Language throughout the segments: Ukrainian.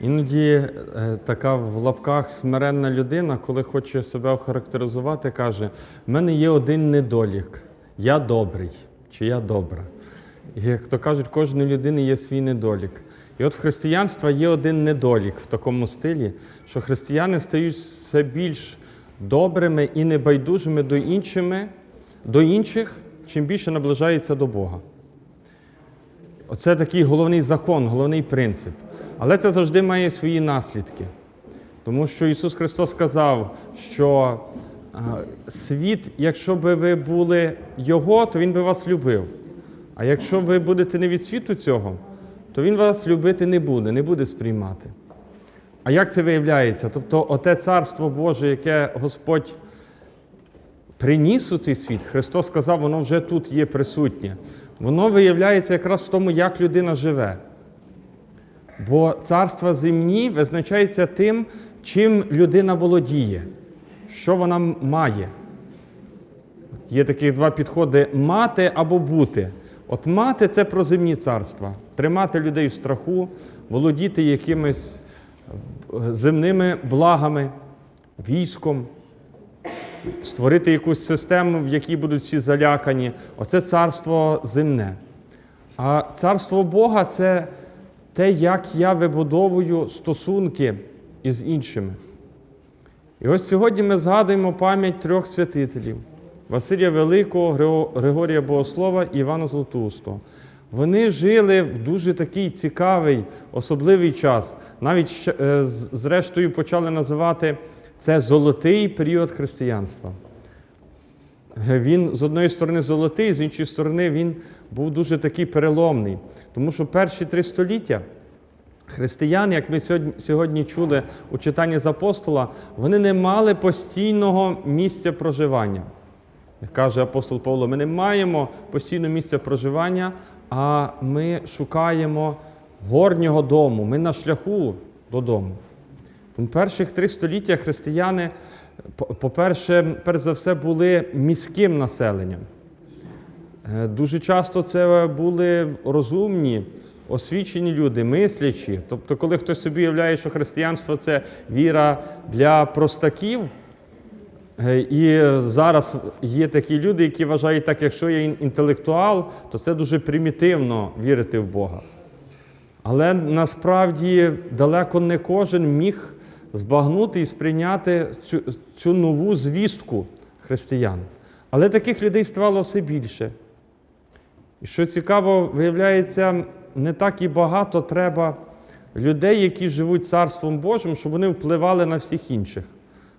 Іноді е, така в лапках смиренна людина, коли хоче себе охарактеризувати, каже: в мене є один недолік, я добрий чи я добра. І як то кажуть, кожної людини є свій недолік. І от в християнства є один недолік в такому стилі, що християни стають все більш добрими і небайдужими до, іншими, до інших, чим більше наближається до Бога. Оце такий головний закон, головний принцип. Але це завжди має свої наслідки. Тому що Ісус Христос сказав, що світ, якщо би ви були Його, то Він би вас любив. А якщо ви будете не від світу цього, то Він вас любити не буде, не буде сприймати. А як це виявляється? Тобто, оте царство Боже, яке Господь приніс у цей світ, Христос сказав, воно вже тут є присутнє. Воно виявляється якраз в тому, як людина живе. Бо царство земні визначається тим, чим людина володіє, що вона має. Є такі два підходи мати або бути. От мати це про земні царства, тримати людей в страху, володіти якимись е, земними благами, військом, створити якусь систему, в якій будуть всі залякані. Оце царство земне. А царство Бога це те, як я вибудовую стосунки із іншими. І ось сьогодні ми згадуємо пам'ять трьох святителів: Василія Великого, Григорія Богослова і Івана Златоустого. Вони жили в дуже такий цікавий, особливий час. Навіть е, зрештою почали називати це золотий період християнства. Він з одної сторони золотий, з іншої сторони, він був дуже такий переломний. Тому що перші три століття християни, як ми сьогодні, чули у читанні з апостола, вони не мали постійного місця проживання. Каже апостол Павло, ми не маємо постійного місця проживання, а ми шукаємо горнього дому, ми на шляху додому. Тому перших три століття християни, по-перше, перш за все, були міським населенням. Е, Дуже часто це були розумні, освічені люди, мислячі. Тобто, коли хтось собі уявляє, що християнство це віра для простаків, е, і зараз є такі люди, які вважають так, якщо я інтелектуал, то це дуже примітивно вірити в Бога. Але насправді далеко не кожен міг збагнути і сприйняти цю, цю нову звістку християн. Але таких людей ставало все більше. І що цікаво, виявляється, не так і багато треба людей, які живуть Царством Божим, щоб вони впливали на всіх інших.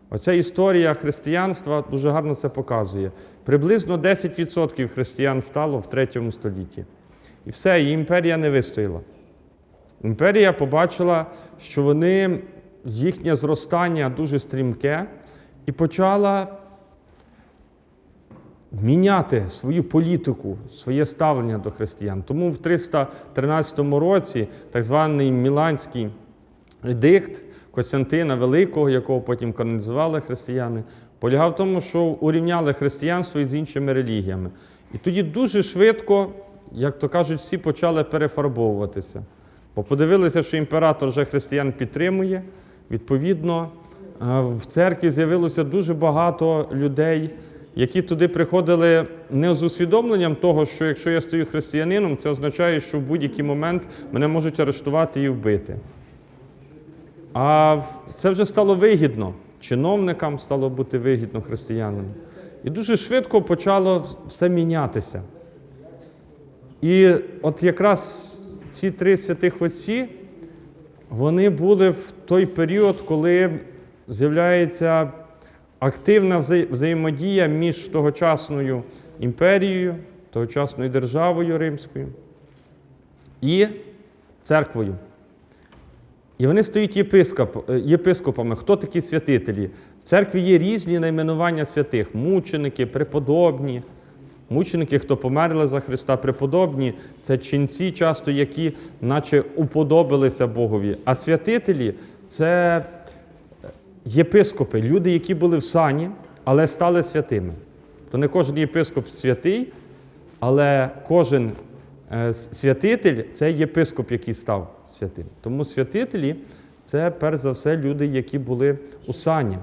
Оця історія християнства дуже гарно це показує. Приблизно 10% християн стало в третьому столітті. І все, і імперія не вистояла. Імперія побачила, що вони, їхнє зростання дуже стрімке, і почала міняти свою політику, своє ставлення до християн. Тому в 313 році так званий Міланський едикт Костянтина Великого, якого потім канонізували християни, полягав в тому, що урівняли християнство із іншими релігіями. І тоді дуже швидко, як то кажуть, всі почали перефарбовуватися. Бо подивилися, що імператор вже християн підтримує. Відповідно, е, в церкві з'явилося дуже багато людей, які туди приходили не з усвідомленням того, що якщо я стаю християнином, це означає, що в будь-який момент мене можуть арештувати і вбити. А це вже стало вигідно. Чиновникам стало бути вигідно християнам. І дуже швидко почало все мінятися. І от якраз ці три святих отці, вони були в той період, коли з'являється активна взаємодія між тогочасною імперією, тогочасною державою римською і церквою. І вони стають єпископ, е, єпископами. Хто такі святителі? В церкві є різні найменування святих: мученики, преподобні. Мученики, хто померли за Христа, преподобні, це ченці, часто які наче уподобилися Богові. А святителі це єпископи, люди, які були в сані, але стали святими. То не кожен єпископ святий, але кожен е, святитель це єпископ, який став святим. Тому святителі Це перш за все люди, які були у сані.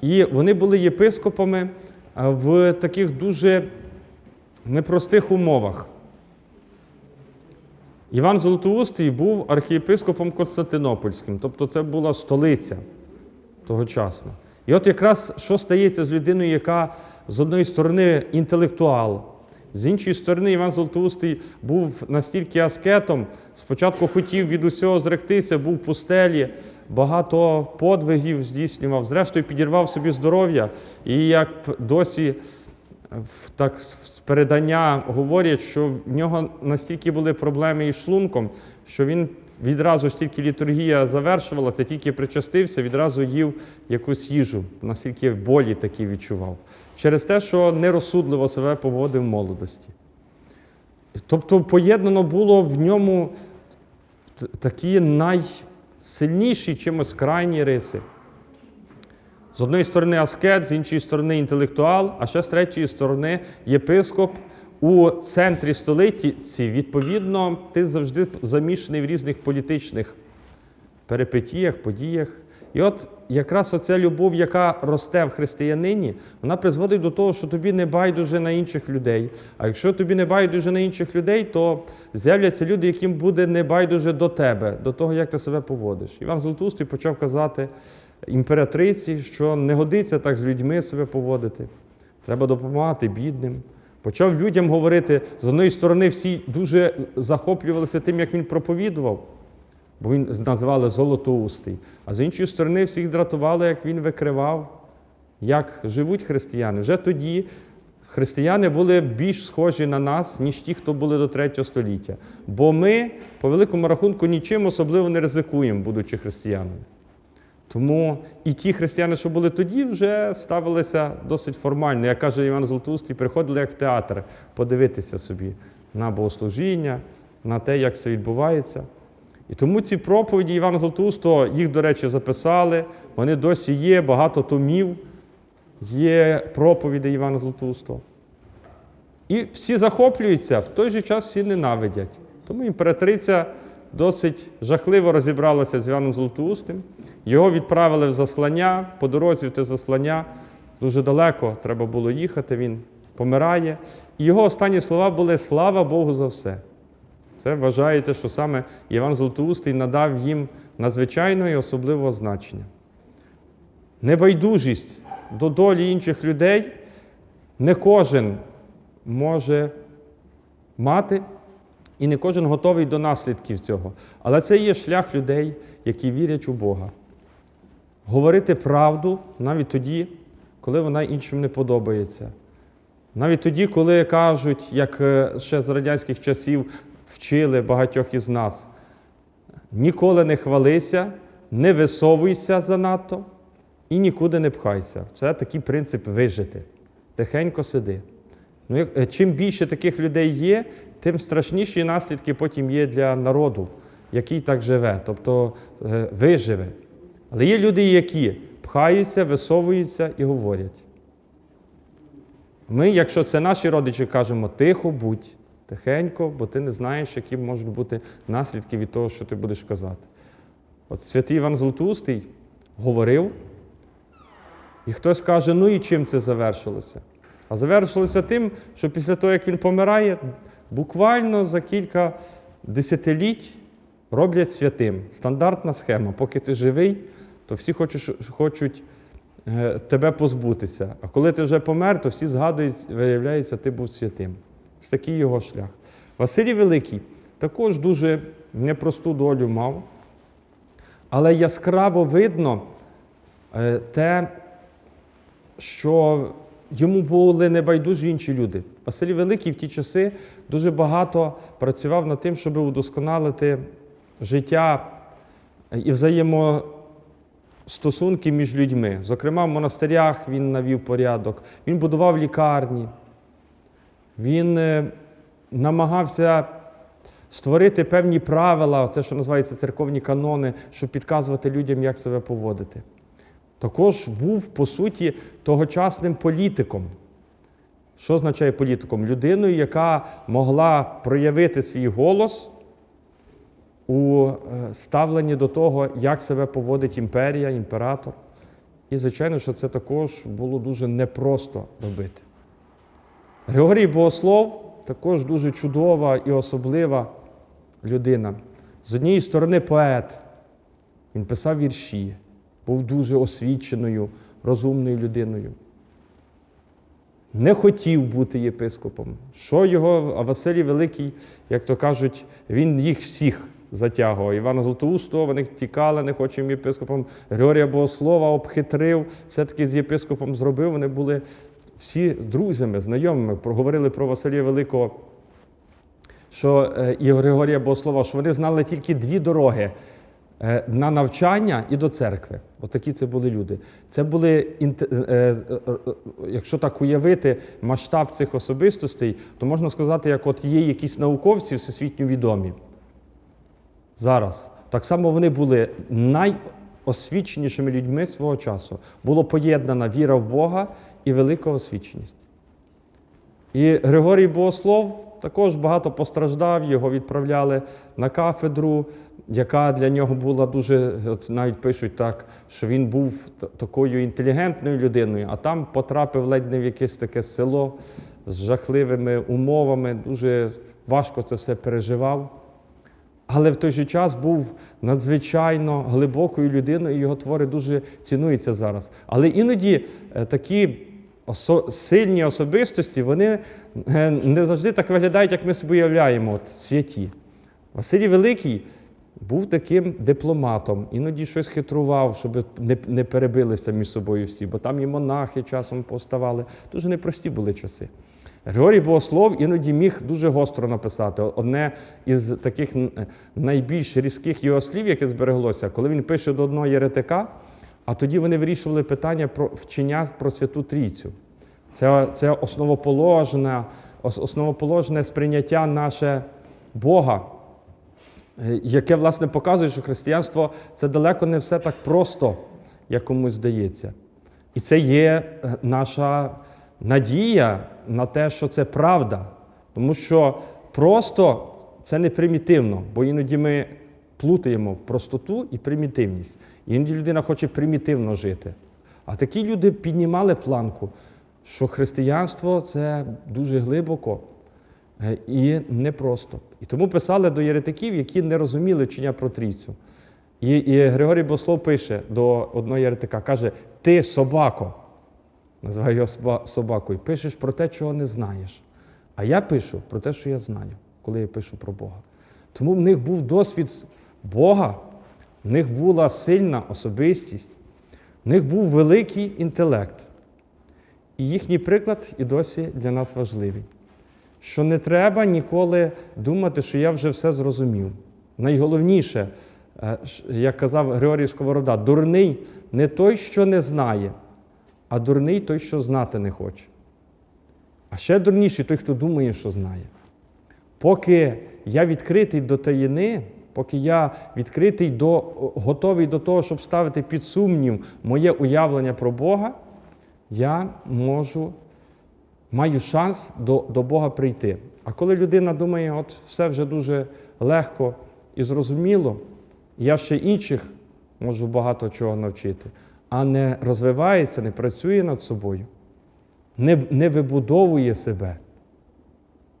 І вони були єпископами в таких дуже непростих умовах. Іван Золотоустий був архієпископом Константинопольським, тобто це була столиця тогочасна. І от якраз що стається з людиною, яка з одної сторони інтелектуал, з іншої сторони, Іван Золотоустий був настільки аскетом, спочатку хотів від усього зректися, був в пустелі, багато подвигів здійснював, зрештою підірвав собі здоров'я. І як досі так з передання говорять, що в нього настільки були проблеми із шлунком, що він відразу ж тільки літургія завершувалася, тільки причастився, відразу їв якусь їжу, настільки болі такі відчував. Через те, що нерозсудливо себе поводив в молодості. Тобто поєднано було в ньому такі найсильніші чимось крайні риси. З однієї сторони аскет, з іншої сторони інтелектуал, а ще з третьої сторони єпископ у центрі столиці. Відповідно, ти завжди замішаний в різних політичних перипетіях, подіях. І от якраз оця любов, яка росте в християнині, вона призводить до того, що тобі не байдуже на інших людей. А якщо тобі не байдуже на інших людей, то з'являться люди, яким буде не байдуже до тебе, до того, як ти себе поводиш. Іван Золотустий почав казати імператриці, що не годиться так з людьми себе поводити. Треба допомагати бідним. Почав людям говорити, з однієї сторони, всі дуже захоплювалися тим, як він проповідував бо він називали Золотоустий. А з іншої сторони, всіх дратувало, як він викривав, як живуть християни. Вже тоді християни були більш схожі на нас, ніж ті, хто були до третього століття. Бо ми, по великому рахунку, нічим особливо не ризикуємо, будучи християнами. Тому і ті християни, що були тоді, вже ставилися досить формально. Як каже Іван Золотоустий, приходили як в театр подивитися собі на богослужіння, на те, як все відбувається. І тому ці проповіді Івана Золотоустого, їх, до речі, записали, вони досі є, багато томів, є проповіді Івана Золотоустого. І всі захоплюються, в той же час всі ненавидять. Тому імператриця досить жахливо розібралася з Іваном Золотоустим. Його відправили в заслання, по дорозі в те заслання дуже далеко треба було їхати, він помирає. І його останні слова були Слава Богу за все. Це вважається, що саме Іван Золотоустий надав їм надзвичайного і особливого значення. Небайдужість до долі інших людей не кожен може мати, і не кожен готовий до наслідків цього. Але це є шлях людей, які вірять у Бога. Говорити правду навіть тоді, коли вона іншим не подобається. Навіть тоді, коли кажуть, як е, ще з радянських часів вчили багатьох із нас, ніколи не хвалися, не висовуйся занадто і нікуди не пхайся. Це такий принцип вижити. Тихенько сиди. Ну, е, чим більше таких людей є, тим страшніші наслідки потім є для народу, який так живе, тобто е, виживе. Але є люди, які пхаються, висовуються і говорять. Ми, якщо це наші родичі, кажемо тихо будь, тихенько, бо ти не знаєш, які можуть бути наслідки від того, що ти будеш казати. От святий Іван Золотоустий говорив, і хтось каже, ну і чим це завершилося? А завершилося тим, що після того, як він помирає, буквально за кілька десятиліть роблять святим. Стандартна схема. Поки ти живий, то всі хочуть, хочуть е, тебе позбутися. А коли ти вже помер, то всі згадують, виявляється, ти був святим. Ось такий його шлях. Василій Великий також дуже непросту долю мав, але яскраво видно е, те, що йому були небайдужі інші люди. Василій Великий в ті часи дуже багато працював над тим, щоб удосконалити життя і взаємостосунки між людьми. Зокрема, в монастирях він навів порядок, він будував лікарні, він е, намагався створити певні правила, це, що називається церковні канони, щоб підказувати людям, як себе поводити. Також був, по суті, тогочасним політиком. Що означає політиком? Людиною, яка могла проявити свій голос у е, ставленні до того, як себе поводить імперія, імператор. І, звичайно, що це також було дуже непросто робити. Григорій Богослов також дуже чудова і особлива людина. З однієї сторони, поет, він писав вірші, був дуже освіченою, розумною людиною. Не хотів бути єпископом. Що його, а Василій Великий, як то кажуть, він їх всіх затягував. Івана Златоустого, вони тікали, не хочемо єпископом. Григорія Богослова обхитрив, все-таки з єпископом зробив. Вони були всі друзями, знайомими. Проговорили про Василія Великого, що е, і Григорія Богослова, що вони знали тільки дві дороги на навчання і до церкви. Отакі це були люди. Це були, е, е, е, якщо так уявити масштаб цих особистостей, то можна сказати, як от є якісь науковці всесвітньо відомі зараз. Так само вони були найосвіченішими людьми свого часу. Було поєднана віра в Бога і велика освіченість. І Григорій Богослов також багато постраждав, його відправляли на кафедру, яка для нього була дуже, от навіть пишуть так, що він був такою інтелігентною людиною, а там потрапив ледь не в якесь таке село з жахливими умовами, дуже важко це все переживав. Але в той же час був надзвичайно глибокою людиною, і його твори дуже цінуються зараз. Але іноді е, такі сильні особистості, вони е, не завжди так виглядають, як ми собі уявляємо, от, святі. Василій Великий був таким дипломатом, іноді щось хитрував, щоб не, не перебилися між собою всі, бо там і монахи часом повставали. Дуже непрості були часи. Григорій Богослов іноді міг дуже гостро написати. Одне із таких найбільш різких його слів, яке збереглося, коли він пише до одного єретика, а тоді вони вирішували питання про вчення про Святу Трійцю. Це, це основоположне, основоположне сприйняття наше Бога, яке, власне, показує, що християнство це далеко не все так просто, як комусь здається. І це є е, наша надія на те, що це правда. Тому що просто це не примітивно, бо іноді ми плутаємо простоту і примітивність. Іноді людина хоче примітивно жити. А такі люди піднімали планку, що християнство це дуже глибоко е, і непросто. І тому писали до єретиків, які не розуміли вчення про трійцю. І, і Григорій Бослов пише до одного єретика, каже: Ти собако, називає його собакою, пишеш про те, чого не знаєш. А я пишу про те, що я знаю, коли я пишу про Бога. Тому в них був досвід Бога, в них була сильна особистість, в них був великий інтелект. І їхній приклад і досі для нас важливий. Що не треба ніколи думати, що я вже все зрозумів. Найголовніше, е, як казав Григорій Сковорода, дурний не той, що не знає, а дурний той, що знати не хоче. А ще дурніший той, хто думає, що знає. Поки я відкритий до таїни, поки я відкритий до, готовий до того, щоб ставити під сумнів моє уявлення про Бога, я можу, маю шанс до, до Бога прийти. А коли людина думає, от все вже дуже легко і зрозуміло, я ще інших можу багато чого навчити, а не розвивається, не працює над собою, не, не вибудовує себе,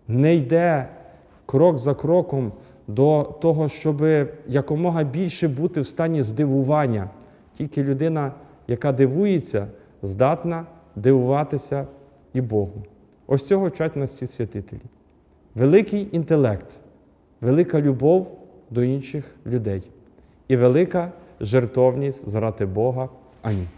не йде крок за кроком до того, щоб якомога більше бути в стані здивування. Тільки людина, яка дивується, здатна дивуватися і Богу. Ось цього вчать нас ці святителі. Великий інтелект, велика любов до інших людей і велика жертовність заради Бога. Амінь.